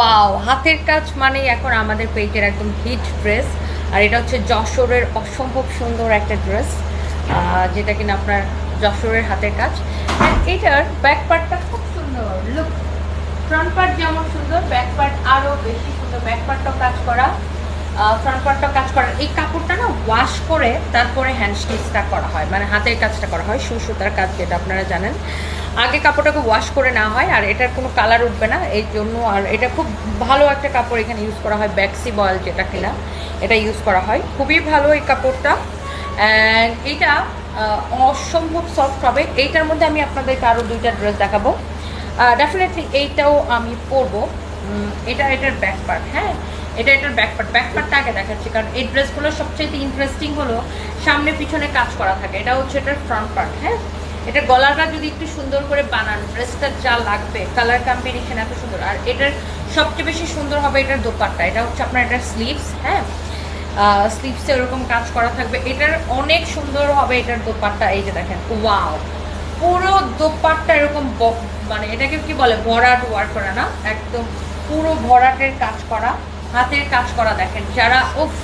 Wow হাতের কাজ মানে এখন আমাদের পেজের একদম হিট ড্রেস আর এটা হচ্ছে যশোরের অসম্ভব সুন্দর একটা ড্রেস যেটা কিনা আপনার যশোরের হাতের কাজ। এটার ব্যাক পার্টটা খুব সুন্দর লুক ফ্রন্ট পার্ট যেমন সুন্দর ব্যাক পার্ট আরও বেশি সুন্দর। ব্যাক পার্টটাও কাজ করা ফ্রন্ট পার্টটাও কাজ করা। এই কাপড়টা না ওয়াশ করে তারপরে হ্যান্ড স্টিচটা করা হয় মানে হাতের কাজটা করা হয়, সুসুতার কাজ যেটা আপনারা জানেন। আগে কাপড়টাকে ওয়াশ করে না হয়, আর এটার কোনো কালার উঠবে না। এই জন্য আর এটা খুব ভালো একটা কাপড় এখানে ইউজ করা হয় ব্যাক্সি বয়েল যেটা কিনা, এটা ইউজ করা হয়। খুবই ভালো এই কাপড়টা। অ্যান্ড এটা অসম্ভব সফট হবে। এইটার মধ্যে আমি আপনাদেরকে আরও দুইটা ড্রেস দেখাবো। ডেফিনেটলি এইটাও আমি পরবো। এটা এটার ব্যাক পার্ট হ্যাঁ? এটা এটার ব্যাক পার্ট ব্যাক পার্টটা আগে দেখাচ্ছি, কারণ এই ড্রেসগুলো সবচেয়ে ইন্টারেস্টিং হলো সামনে পিছনে কাজ করা থাকে। এটা হচ্ছে এটার ফ্রন্ট পার্ট হ্যাঁ? এটা গলাটা যদি একটু সুন্দর করে বানান ড্রেসটা যা লাগবে কালার কম্বিনেশন এত সুন্দর। আর এটার সবচেয়ে বেশি সুন্দর হবে এটার দোপাট্টা। এটা হচ্ছে আপনার এটার স্লিভস হ্যাঁ? স্লিভসে এরকম কাজ করা থাকবে। এটার অনেক সুন্দর হবে এটার দোপাট্টা। এই যে দেখেন ওয়াও পুরো দোপাট্টা এরকম মানে এটাকে কি বলে? ভরাট ওয়ার করা না? একদম পুরো ভরাটের কাজ করা, হাতের কাজ করা দেখেন। যারা, উফ!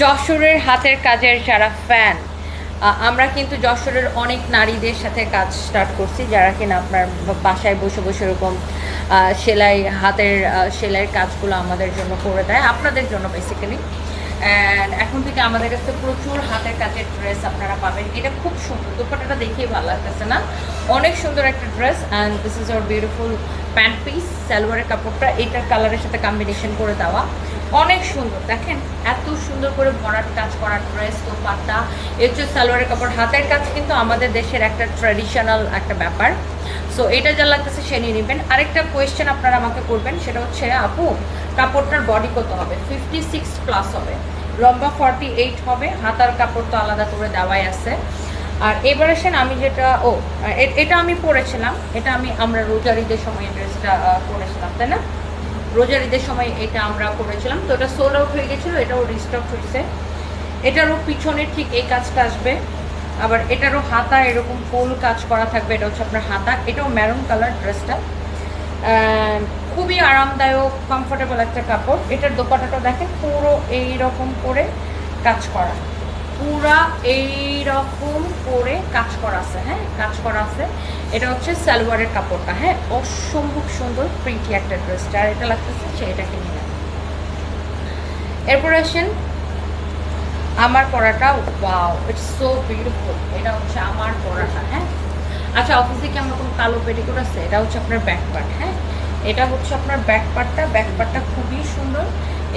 যশোরের হাতের কাজের যারা ফ্যান আমরা কিন্তু যশোরের অনেক নারীদের সাথে কাজ স্টার্ট করছি, যারা কিনা আপনার বাসায় বসে বসে এরকম সেলাই, হাতের সেলাইয়ের কাজগুলো আমাদের জন্য করে দেয়, আপনাদের জন্য বেসিক্যালি অ্যান্ড এখন থেকে আমাদের কাছে প্রচুর হাতের কাজের ড্রেস আপনারা পাবেন। এটা খুব সুন্দর, দুপাটাটা দেখেই ভালো লাগতেছে না? অনেক সুন্দর একটা dress and this is our beautiful pant piece সালোয়ারের কাপড়টা, এটার কালারের সাথে কম্বিনেশন করে দেওয়া। অনেক সুন্দর। দেখেন, এত সুন্দর করে ভরাট কাজ করা ড্রেস, দোপাট্টা, এর হচ্ছে সালোয়ারের কাপড়, হাতের কাজ কিন্তু আমাদের দেশের একটা ট্র্যাডিশনাল একটা ব্যাপার। সো এটা যা লাগতেছে সে নিয়ে নেবেন। আরেকটা কোয়েশ্চেন আপনারা আমাকে করবেন, সেটা হচ্ছে, আপু, কাপড়টার বডি কত হবে? ফিফটি সিক্স প্লাস হবে। লম্বা ফর্টি এইট হবে, হাতার কাপড় তো আলাদা করে দেওয়াই আছে। আর এবার আসেন, আমি যেটা, ও এটা আমি পরেছিলাম। এটা আমি আমরা রোজারিদের সময় ড্রেসটা পরেছিলাম, তাই না? রোজার ঈদের সময় এটা আমরা করেছিলাম। তো এটা সোল আউট হয়ে গেছিল, এটাও রিস্টক হয়েছে। এটারও পিছনে ঠিক এই কাজটা আসবে। আবার এটারও হাতা এরকম ফুল কাজ করা থাকবে, এটা হচ্ছে আপনার হাতা। এটাও ম্যারুন কালার ড্রেসটা খুবই আরামদায়ক কমফোর্টেবল একটা কাপড়। এটার দোপাটাটা দেখেন, পুরো এই রকম করে কাজ করা। পুরা এই রকম করে কাজ করা আছে হ্যাঁ? কাজ করা আছে। এটা হচ্ছে সালোয়ারের কাপড়টা হ্যাঁ? অসম্ভব সুন্দর প্রিন্টি একটা ড্রেসটা আর এটা লাগতেছে সেটা কিনে নেন এরপর আসেন, আমার পড়াটা ওয়াও ইটস সো বিউটিফুল এটা হচ্ছে আমার পড়াটা হ্যাঁ? আচ্ছা অফিসে কি আমার কোনো কালো পেটিকোট আছে? এটা হচ্ছে আপনার ব্যাক পার্ট হ্যাঁ? এটা হচ্ছে আপনার ব্যাক পার্টটা ব্যাক পার্টটা খুবই সুন্দর।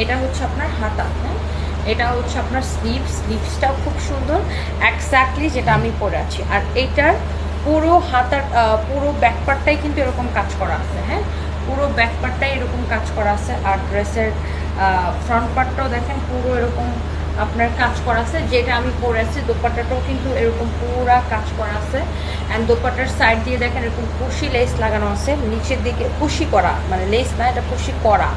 এটা হচ্ছে আপনার হাতা হ্যাঁ? এটা হচ্ছে আপনার স্লিভ স্লিভসটাও খুব সুন্দর। এক্স্যাক্টলি যেটা আমি পরে আছি। আর এইটার পুরো হাতার পুরো ব্যাক পার্টটাই কিন্তু এরকম কাজ করা আছে হ্যাঁ? পুরো ব্যাক পার্টটাই এরকম কাজ করা আছে। আর ড্রেসের ফ্রন্ট পার্টটাও দেখেন, পুরো এরকম আপনার কাজ করা আছে। যেটা আমি পরে আছি, দোপাট্টাটাও কিন্তু এরকম পুরা কাজ করা আছে। অ্যান্ড দোপাট্টার সাইড দিয়ে দেখেন, এরকম কুশি লেস লাগানো আছে। নিচের দিকে কুশি করা মানে লেস না, এটা কুশি করা।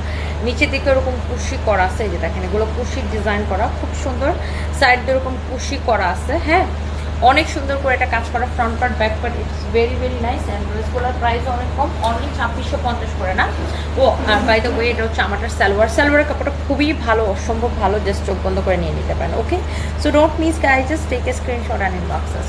নিচের দিকে ওরকম কুশি করা আছে যে দেখেন, এগুলো কুশির ডিজাইন করা, খুব সুন্দর। সাইড দিয়ে এরকম কুশি করা আছে হ্যাঁ? অনেক সুন্দর করে এটা কাজ করা front part back part it's very very nice and ড্রেসগুলোর price অনেক কম অনলি ছাব্বিশশো পঞ্চাশ করে না। ও, আর বাই দ্য ওয়ে এটা হচ্ছে আমারটা সালোয়ার। সালোয়ারের কাপড়টা খুবই ভালো, অসম্ভব ভালো জাস্ট চোখ বন্ধ করে নিয়ে নিতে পারেন okay so don't miss guy just take a screenshot and inbox us